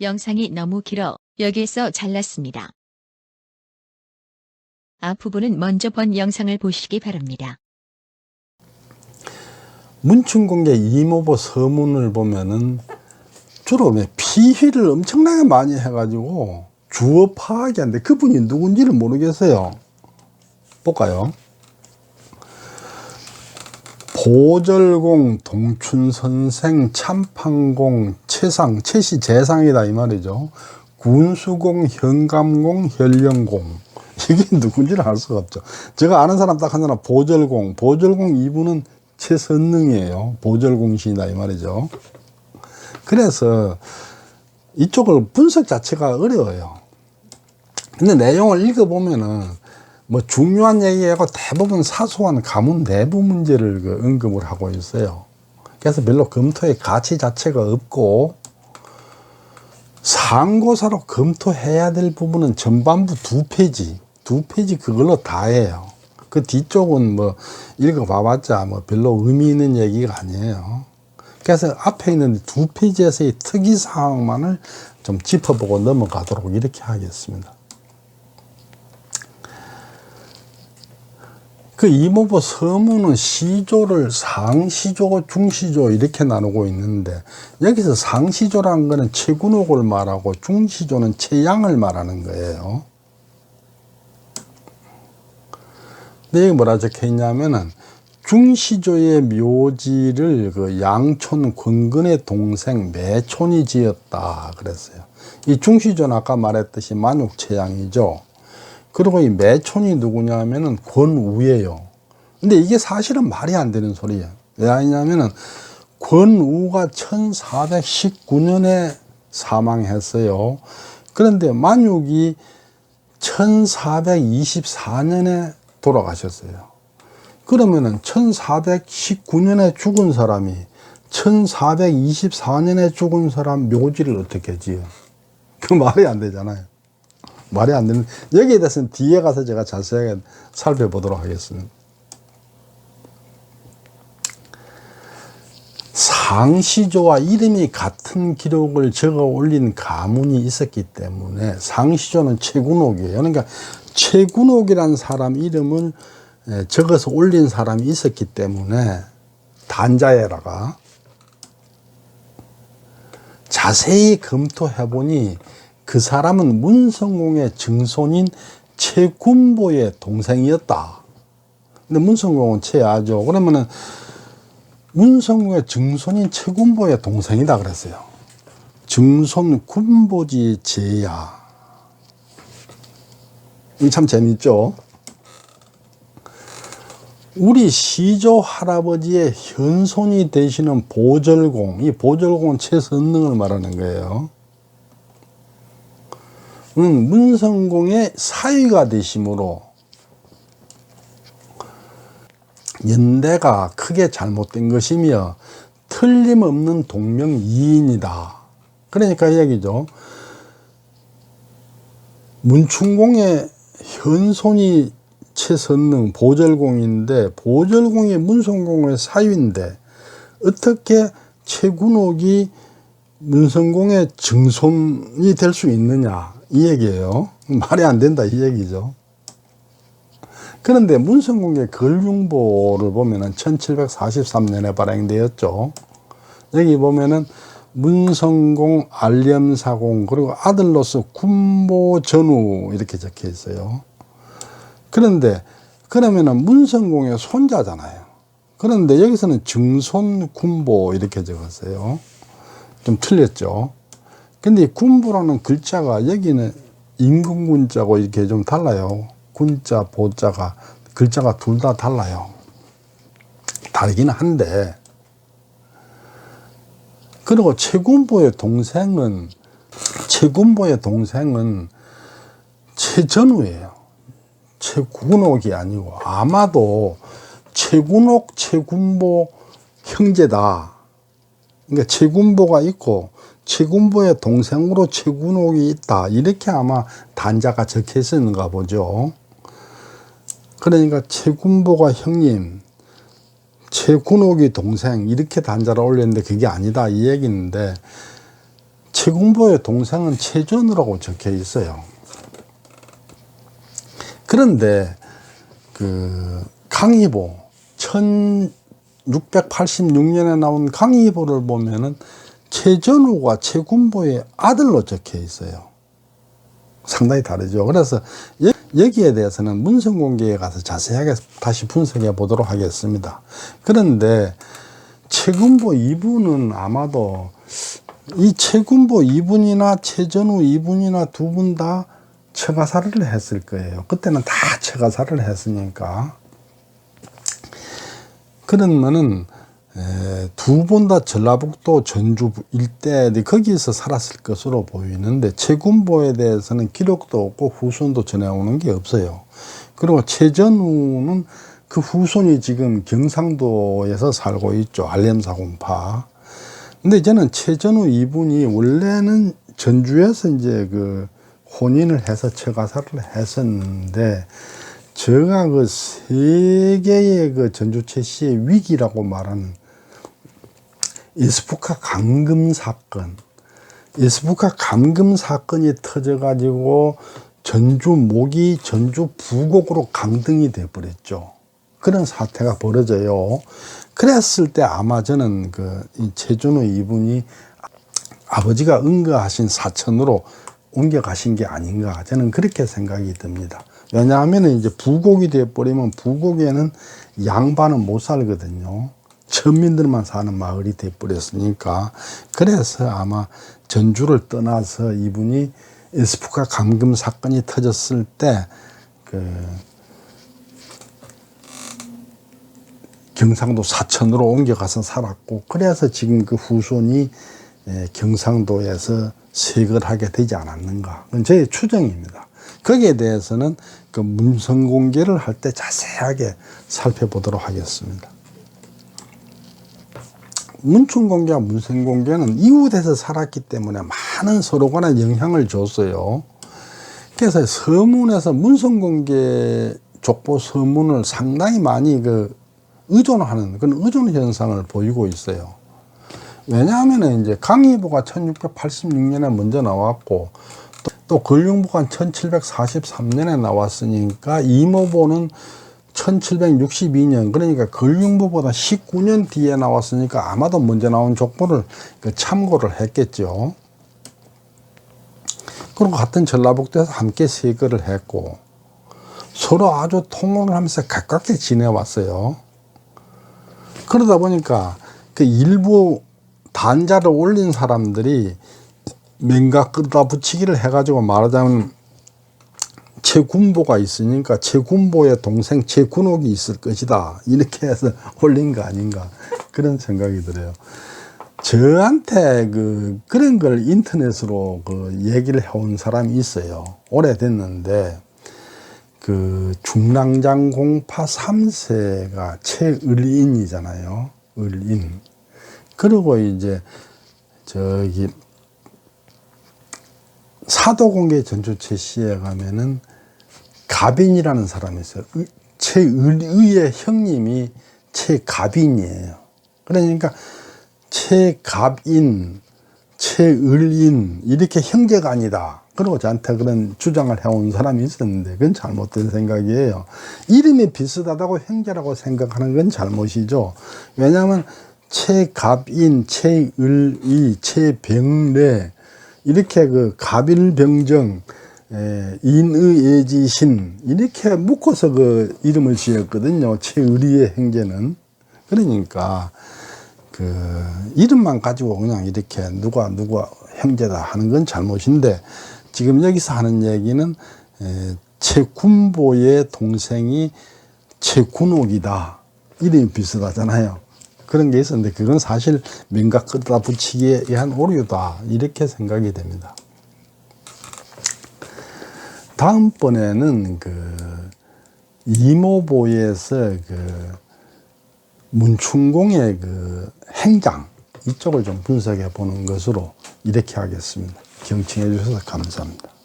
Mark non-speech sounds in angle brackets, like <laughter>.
영상이 너무 길어 여기서 잘랐습니다. 앞부분은 먼저 본 영상을 보시기 바랍니다. 문춘공개 이모부 서문을 보면은 주로 왜 피휘를 엄청나게 많이 해가지고 주어 파악이 안 돼. 그분이 누군지를 모르겠어요. 볼까요? 보절공, 동춘선생, 참판공, 채상, 채시 재상이다 이 말이죠. 군수공, 현감공, 현령공. 이게 <laughs> 누군지를 알 수가 없죠. 제가 아는 사람 딱 하나 보절공. 보절공 이분은 최선능이에요. 보절공신이다 이 말이죠. 그래서 이쪽을 분석 자체가 어려워요. 근데 내용을 읽어보면은 뭐 중요한 얘기하고 대부분 사소한 가문 내부 문제를 그 언급을 하고 있어요. 그래서 별로 검토의 가치 자체가 없고 상고사로 검토해야 될 부분은 전반부 두 페이지, 두 페이지 그걸로 다 해요. 그 뒤쪽은 뭐 읽어봐봤자 뭐 별로 의미 있는 얘기가 아니에요. 그래서 앞에 있는 두 페이지에서의 특이사항만을 좀 짚어보고 넘어가도록 이렇게 하겠습니다. 그 이모부 서문은 시조를 상시조, 중시조 이렇게 나누고 있는데 여기서 상시조라는 거는 최군옥을 말하고 중시조는 최양을 말하는 거예요. 근데 뭐라 적혀 있냐면은 중시조의 묘지를 그 양촌 권근의 동생 매촌이 지었다 그랬어요. 이 중시조는 아까 말했듯이 만육채양이죠. 그리고 이 매촌이 누구냐면은 권우예요. 근데 이게 사실은 말이 안 되는 소리예요. 왜 아니냐면은 권우가 1419년에 사망했어요. 그런데 만육이 1424년에 돌아가셨어요. 그러면은 1419년에 죽은 사람이 1424년에 죽은 사람 묘지를 어떻게 지어? 그 말이 안 되잖아요. 말이 안 되는 여기에 대해서는 뒤에 가서 제가 자세하게 살펴보도록 하겠습니다. 상시조와 이름이 같은 기록을 적어 올린 가문이 있었기 때문에 상시조는 최군옥이에요. 그러니까 최군옥이라는 사람 이름을 적어서 올린 사람이 있었기 때문에 단자에다가 자세히 검토해 보니 그 사람은 문성공의 증손인 최군보의 동생이었다. 근데 문성공은 최아죠. 그러면은 문성공의 증손인 최군보의 동생이다 그랬어요. 증손 군보지 제야. 이참 재밌죠? 우리 시조 할아버지의 현손이 되시는 보절공, 이 보절공은 최선능을 말하는 거예요. 은 문성공의 사위가 되심으로 연대가 크게 잘못된 것이며 틀림없는 동명이인이다. 그러니까 이 얘기죠. 문충공의 현손이 최선능 보절공인데 보절공이 문성공의 사위인데 어떻게 최군옥이 문성공의 증손이 될 수 있느냐 이 얘기예요. <laughs> 말이 안 된다 이 얘기죠. 그런데 문성공의 걸융보를 보면은 1743년에 발행되었죠. 여기 보면은 문성공, 알렴사공, 그리고 아들로서 군보전우 이렇게 적혀 있어요. 그런데 그러면은 문성공의 손자잖아요. 그런데 여기서는 증손 군보 이렇게 적었어요. 좀 틀렸죠. 근데 이 군보라는 글자가 여기는 임금군자고 이렇게 좀 달라요. 군자, 보자가 글자가 둘 다 달라요. 다르긴 한데 그리고 최군보의 동생은 최군보의 동생은 최전우예요. 최군옥이 아니고 아마도 최군옥, 최군보 형제다. 그러니까 최군보가 있고 최군보의 동생으로 최군옥이 있다. 이렇게 아마 단자가 적혀 있었는가 보죠. 그러니까 최군보가 형님, 최군옥이 동생 이렇게 단자를 올렸는데 그게 아니다 이 얘기인데 최군보의 동생은 최전우라고 적혀 있어요. 그런데 그 강희보 1686년에 나온 강희보를 보면은 최전우가 최군보의 아들로 적혀 있어요. 상당히 다르죠. 그래서 여- 여기에 대해서는 문성공개에 가서 자세하게 다시 분석해 보도록 하겠습니다. 그런데 최군보 이분은 아마도 이 최군보 이분이나 최전우 이분이나 두 분 다 처가살을 했을 거예요. 그때는 다 처가살을 했으니까. 그러면은 두분다 전라북도 전주 일대 거기서 살았을 것으로 보이는데 최군보에 대해서는 기록도 없고 후손도 전해오는 게 없어요. 그리고 최전우는 그 후손이 지금 경상도에서 살고 있죠. 알렘사군파. 근데 저는 최전우 이분이 원래는 전주에서 이제 그 혼인을 해서 처가살을 했었는데 제가 그 세계의 그 전주채 씨의 위기라고 말하는 이스푸카 감금 사건, 이스푸카 감금 사건이 터져 가지고 전주 목이 전주 부곡으로 강등이 돼 버렸죠. 그런 사태가 벌어져요. 그랬을 때 아마 저는 그이 최준호 이분이 아버지가 응거하신 사천으로 옮겨가신 게 아닌가 저는 그렇게 생각이 듭니다. 왜냐하면 이제 부곡이 돼 버리면 부곡에는 양반은 못 살거든요. 천민들만 사는 마을이 돼버렸으니까 그래서 아마 전주를 떠나서 이분이 에스푸카 감금 사건이 터졌을 때 그 경상도 사천으로 옮겨가서 살았고 그래서 지금 그 후손이 에, 경상도에서 세걸 하게 되지 않았는가 그건 제 추정입니다. 거기에 대해서는 그 문성 공개를 할 때 자세하게 살펴보도록 하겠습니다. 문충 공개와 문성 공개는 이웃에서 살았기 때문에 많은 서로 간에 영향을 줬어요. 그래서 서문에서 문성 공개 족보 서문을 상당히 많이 그 의존하는 그런 의존 현상을 보이고 있어요. 왜냐하면 이제 강희보가 1686년에 먼저 나왔고 또, 또 근룡보가 1743년에 나왔으니까 이모보는 1762년 그러니까 근룡보보다 19년 뒤에 나왔으니까 아마도 먼저 나온 족보를 그 참고를 했겠죠. 그리고 같은 전라북도에서 함께 세거를 했고 서로 아주 통혼을 하면서 가깝게 지내왔어요. 그러다 보니까 그 일부 단자를 올린 사람들이 맹각 끌다 붙이기를 해가지고 말하자면 최군보가 있으니까 최군보의 동생 최군옥이 있을 것이다. 이렇게 해서 올린 거 아닌가. 그런 생각이 들어요. 저한테 그, 그런 걸 인터넷으로 그 얘기를 해온 사람이 있어요. 오래됐는데, 그 중랑장 공파 3세가 최을인이잖아요. 을인. 그리고 이제 저기 사도공개 전주채 시에 가면은 가빈이라는 사람이 있어요. 의- 최을의의 형님이 최가빈이에요. 그러니까 최갑인, 최을인 이렇게 형제가 아니다. 그리고 저한테 그런 주장을 해온 사람이 있었는데 그건 잘못된 생각이에요. 이름이 비슷하다고 형제라고 생각하는 건 잘못이죠. 왜냐하면 최갑인, 최을이, 최병래 이렇게 그 갑일병정, 에, 인의예지신 이렇게 묶어서 그 이름을 지었거든요. 최의리의 형제는 그러니까 그 이름만 가지고 그냥 이렇게 누가 누가 형제다 하는 건 잘못인데 지금 여기서 하는 얘기는 에, 최군보의 동생이 최군옥이다 이름이 비슷하잖아요. 그런 게 있었는데 그건 사실 민각 끄다 붙이기에 의한 오류다 이렇게 생각이 됩니다. 다음번에는 그 이모보에서 그 문충공의 그 행장 이쪽을 좀 분석해 보는 것으로 이렇게 하겠습니다. 경청해 주셔서 감사합니다.